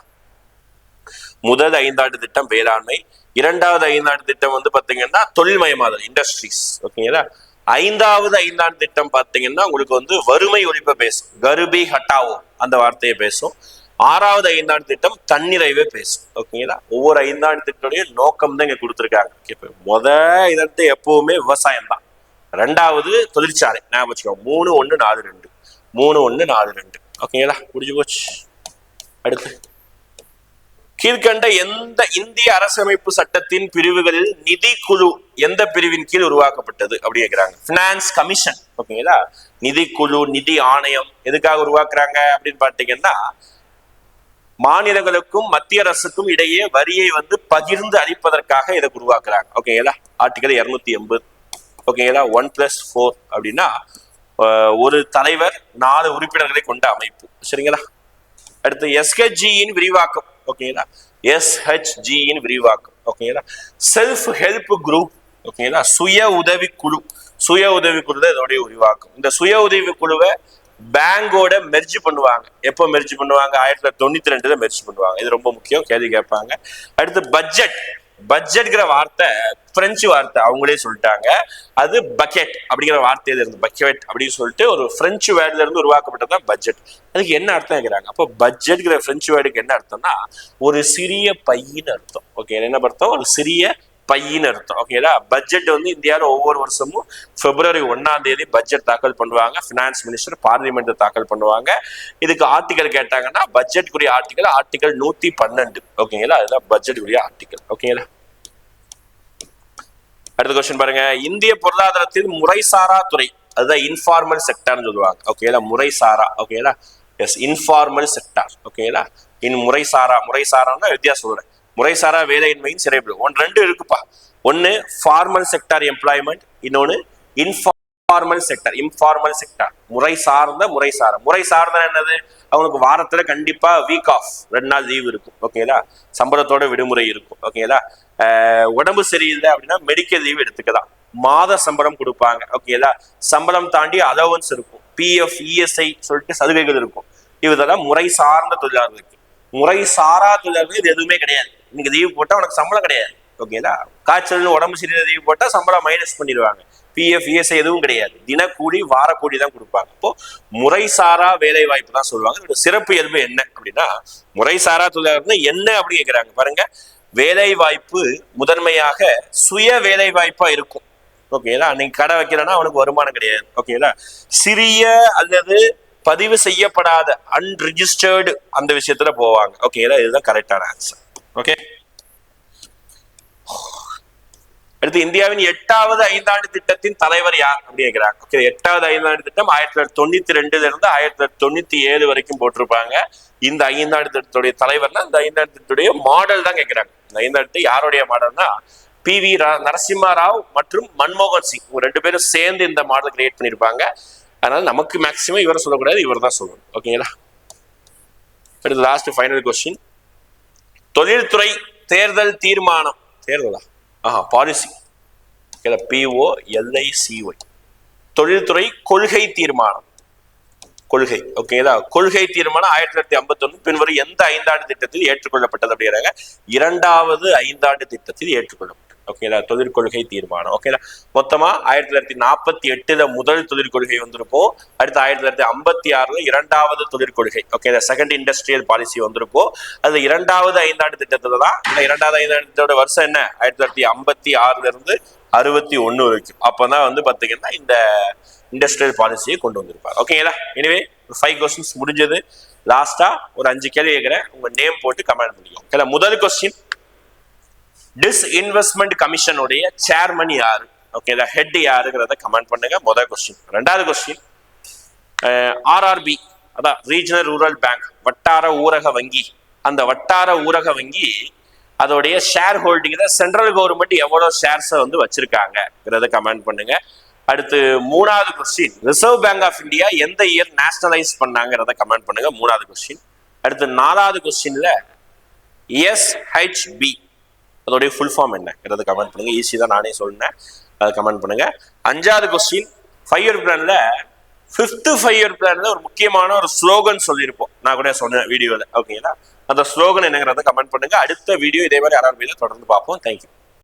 முதல் ஐந்தாண்டு திட்டம் வேளாண்மை. இரண்டாவது ஐந்தாண்டு திட்டம் வந்து பாத்தீங்கன்னா தொழில்மயமாதல் இண்டஸ்ட்ரீஸ் ஓகேங்களா? ஐந்தாவது ஐந்தாண்டு திட்டம் பாத்தீங்கன்னா உங்களுக்கு வந்து வறுமை ஒழிப்பை பேசும். கருபி ஹட்டாவோ அந்த வார்த்தையை பேசும். ஆறாவது ஐந்தாண்டு திட்டம் தன்னிறைவே பேசும் ஓகேங்களா? ஒவ்வொரு ஐந்தாண்டு திட்டத்துடைய நோக்கம் தான் இங்க கொடுத்துருக்காங்க. முத இதற்கு எப்பவுமே விவசாயம் தான். ரெண்டாவது தொழிற்சாலை. ஞாபகம் வச்சுக்கோங்க மூணு ஒன்னு நாலு ரெண்டு. மூணு ஒண்ணு நாலு ரெண்டு. ஓகேங்களா? முடிஞ்சு போச்சு. அடுத்து. கீழ்கண்ட எந்த இந்திய அரசமைப்பு சட்டத்தின் பிரிவுகளில் நிதி குழு எந்த பிரிவின் கீழ் உருவாக்கப்பட்டது அப்படி கேக்குறாங்க. பினான்ஸ் கமிஷன் ஓகேங்களா நிதி குழு நிதி ஆணையம் எதுக்காக உருவாக்குறாங்க அப்படின்னு பாத்தீங்கன்னா மாநிலங்களுக்கும் மத்திய அரசுக்கும் இடையே வரியை வந்து பகிர்ந்து அளிப்பதற்காக இதை உருவாக்குறாங்க. ஓகேங்களா ஆர்டிகல் இருநூத்தி எண்பது. ஓகேங்களா ஒன் பிளஸ் ஃபோர் அப்படின்னா ஒரு தலைவர் நாலு உறுப்பினர்களை கொண்ட அமைப்பு. சரிங்களா? அடுத்து எஸ்கேஜியின் விரிவாக்கம். ஓகேங்களா எஸ்ஹெச்ஜியின் விரிவாக்கம். ஓகேங்களா செல்ஃப் ஹெல்ப் குரூப் ஓகேங்களா சுய உதவி குழு. சுய உதவி குழு தான் இதோடைய விரிவாக்கம் இந்த சுய உதவி குழுவை பேங்கோட மெர்ஜ் பண்ணுவாங்க. எப்போ மெர்ஜ் பண்ணுவாங்க? ஆயிரத்தி தொள்ளாயிரத்தி தொண்ணூத்தி ரெண்டுல மெர்ஜ் பண்ணுவாங்க. இது ரொம்ப முக்கியம். கேள்வி கேட்பாங்க. அடுத்து பட்ஜெட் பட்ஜெட்ங்கிற வார்த்தை பிரெஞ்சு வார்த்தை அவங்களே சொல்லிட்டாங்க. அது பக்கெட் அப்படிங்கிற வார்த்தையில இருந்து பக்கெட் அப்படின்னு சொல்லிட்டு ஒரு பிரெஞ்சு வேர்ட்ல இருந்து உருவாக்கப்பட்டது தான் பட்ஜெட் அதுக்கு என்ன அர்த்தம் கேட்குறாங்க அப்போ பட்ஜெட்ங்கிற பிரெஞ்சு வேர்டுக்கு என்ன அர்த்தம்னா ஒரு சிறிய பையின்னு அர்த்தம். ஓகே என்ன அர்த்தம்? ஒரு சிறிய பையின்னு அர்த்தம். ஓகேங்களா பட்ஜெட் வந்து இந்தியாவில் ஒவ்வொரு வருஷமும் பிப்ரவரி ஒன்னாம் தேதி பட்ஜெட் தாக்கல் பண்ணுவாங்க. ஃபினான்ஸ் மினிஸ்டர் பார்லிமெண்ட் தாக்கல் பண்ணுவாங்க. இதுக்கு ஆர்டிகல் கேட்டாங்கன்னா பட்ஜெட்டுக்குரிய ஆர்டிகல் ஆர்டிகல் நூத்தி பன்னெண்டு. ஓகேங்களா அதுதான் பட்ஜெட்டுக்குரிய ஆர்டிகல் ஓகேங்களா அடுத்த கொஸ்டின் பாருங்க. இந்திய பொருளாதாரத்தில் முறைசாரா துறை அதுதான் இன்ஃபார்மல் செக்டர்னு சொல்லுவாங்க. ஓகேங்களா முறைசாரா. ஓகேங்களா எஸ் இன்ஃபார்மல் செக்டார் ஓகேங்களா இன் முறைசாரா. முறைசாரான்னா வித்தியாசம் சொல்றேன் முறைசாரா வேலையின்மையின் சிறைபிடி. ஒன் ரெண்டு இருக்குப்பா. ஒன்னு ஃபார்மல் செக்டார் எம்ப்ளாய்மெண்ட் இன்னொன்னு இன்ஃபார்மல் செக்டார் இன்ஃபார்மல் செக்டார் முறை சார்ந்த முறை சார முறை சார்ந்த என்னது? அவனுக்கு வாரத்துல கண்டிப்பா வீக் ஆஃப் ரெண்டு நாள் லீவ் இருக்கும். ஓகேங்களா சம்பளத்தோட விடுமுறை இருக்கும். ஓகேங்களா உடம்பு சரியில்லை அப்படின்னா மெடிக்கல் லீவ் எடுத்துக்கலாம். மாத சம்பளம் கொடுப்பாங்க. ஓகேங்களா சம்பளம் தாண்டி அலோவன்ஸ் இருக்கும். பிஎஃப் இஎஸ்ஐ சொல்லிட்டு சலுகைகள் இருக்கும். இதெல்லாம் முறை சார்ந்த தொழிலாளர்களுக்கு. முறை சாரா தொழிலாளர்கள் இது எதுவுமே கிடையாது. இன்னைக்கு லீவ் போட்டால் உனக்கு சம்பளம் கிடையாது. ஓகேங்களா காய்ச்சல்னு உடம்பு சரியில்லை லீவ் போட்டால் சம்பளம் மைனஸ் பண்ணிடுவாங்க. பிஎஃப் இஎஸ்ஐ எதுவும் கிடையாது. தினக்கூலி வாரக்கூலி தான் கொடுப்பாங்க. இப்போ முறைசாரா வேலை வாய்ப்பு தான் சொல்லுவாங்க. சிறப்பு இயல்பு என்ன அப்படின்னா முறைசாரா தொழிலாளர்னா என்ன அப்படி கேட்குறாங்க பாருங்க. வேலை வாய்ப்பு முதன்மையாக சுய வேலை வாய்ப்பா இருக்கும் ஓகேங்களா அன்னைக்கு கடை வைக்கிறேன்னா அவனுக்கு வருமானம் கிடையாது. ஓகேங்களா சிறிய அல்லது பதிவு செய்யப்படாத அன்ரிஜிஸ்டர்டு அந்த விஷயத்துல போவாங்க. ஓகேங்களா இதுதான் கரெக்டான ஆன்சர் ஓகே அடுத்து இந்தியாவின் எட்டாவது ஐந்தாண்டு திட்டத்தின் தலைவர் யார் அப்படி கேட்கிறாங்க. ஓகே எட்டாவது ஐந்தாண்டு திட்டம் ஆயிரத்தி தொள்ளாயிரத்தி தொண்ணூத்தி ரெண்டுல இருந்து ஆயிரத்தி தொள்ளாயிரத்தி தொண்ணூத்தி ஏழு வரைக்கும் போட்டிருப்பாங்க. இந்த ஐந்தாண்டு திட்டத்துடைய தலைவர்னா இந்த ஐந்தாண்டு திட்டத்துடைய மாடல் தான் கேட்கிறாங்க. இந்த ஐந்தாண்டு யாருடைய மாடல்னா பி வி நரசிம்ம ராவ் மற்றும் மன்மோகன் சிங். இவங்க ரெண்டு பேரும் சேர்ந்து இந்த மாடல் கிரியேட் பண்ணியிருப்பாங்க. அதனால நமக்கு மேக்சிமம் இவரை சொல்லக்கூடாது இவர் தான் சொல்லணும். ஓகேங்களா அடுத்து லாஸ்ட் ஃபைனல் கொஸ்டின் தொழில்துறை தேர்தல் தீர்மானம். தேர்தலா? ஆஹா பாலிசி பிஓ எல்ஐசிஒய் தொழில்துறை கொள்கை தீர்மானம். கொள்கை. ஓகேதா கொள்கை தீர்மானம் ஆயிரத்தி தொள்ளாயிரத்தி ஐம்பத்தி ஒன்று பின்வரும் எந்த ஐந்தாண்டு திட்டத்தில் ஏற்றுக்கொள்ளப்பட்டது அப்படிங்கிறாங்க. இரண்டாவது ஐந்தாண்டு திட்டத்தில் ஏற்றுக்கொள்ளப்பட்டது. ஓகேங்களா தொழிற்கொள்கை தீர்மானம். ஓகேங்களா மொத்தமா ஆயிரத்தி தொள்ளாயிரத்தி நாற்பத்தி எட்டுல முதல் தொழிற்கொள்கை வந்திருக்கும். அடுத்து ஆயிரத்தி தொள்ளாயிரத்தி ஐம்பத்தி ஆறுல இரண்டாவது தொழிற்கொள்கை ஓகே செகண்ட் இண்டஸ்ட்ரியல் பாலிசி வந்திருக்கும். அது இரண்டாவது ஐந்தாண்டு திட்டத்துல தான். இரண்டாவது ஐந்தாண்டு வருஷம் என்ன? ஆயிரத்தி தொள்ளாயிரத்தி ஐம்பத்தி ஆறுல இருந்து அறுபத்தி ஒண்ணு வரைக்கும். அப்பதான் வந்து பாத்தீங்கன்னா இந்த இண்டஸ்ட்ரியல் பாலிசியை கொண்டு வந்திருப்பார். ஓகேங்களா எனவே ஃபைவ் கொஸ்டின்ஸ் முடிஞ்சது. லாஸ்டா ஒரு அஞ்சு கேள்வி கேட்கிறேன். உங்க நேம் போட்டு கமெண்ட் பண்ணிக்கோங்க. முதல் கொஸ்டின் டிஸ்இன்வெஸ்ட்மெண்ட் கமிஷனுடைய சேர்மன் யாரு? ஓகே ஹெட் யாருங்கிறத கமெண்ட் பண்ணுங்க. முதல் கொஸ்டின் ரெண்டாவது கொஸ்டின் ஆர்ஆர்பி அதான் ரீஜனல் ரூரல் பேங்க் வட்டார ஊரக வங்கி. அந்த வட்டார ஊரக வங்கி அதோடைய ஷேர் ஹோல்டிங்ல சென்ட்ரல் கவர்மெண்ட் எவ்வளோ ஷேர்ஸை வந்து வச்சிருக்காங்கிறத கமெண்ட் பண்ணுங்க. அடுத்து மூணாவது question reserve bank of India எந்த இயர் நேஷனலைஸ் பண்ணாங்கிறத கமெண்ட் பண்ணுங்க. மூணாவது கொஸ்டின் அடுத்து நாலாவது கொஸ்டின்ல எஸ்ஹெச்பி அதோடைய ஃபுல் ஃபார்ம் என்னங்கிறத கமெண்ட் பண்ணுங்க. ஈஸி தான் நானே சொன்னேன் அதை கமெண்ட் பண்ணுங்க. அஞ்சாவது கொஸ்டின் ஃபைவ் இயர் பிளான்ல ஃபிஃப்த் ஃபைவ் இயர் பிளான்ல ஒரு முக்கியமான ஒரு ஸ்லோகன் சொல்லியிருப்போம். நான் கூட சொன்னேன் வீடியோவில் ஓகேங்களா அந்த ஸ்லோகன் என்னங்கிறத கமெண்ட் பண்ணுங்க. அடுத்த வீடியோ இதே மாதிரி யாராவது தொடர்ந்து பார்ப்போம். தேங்க்யூ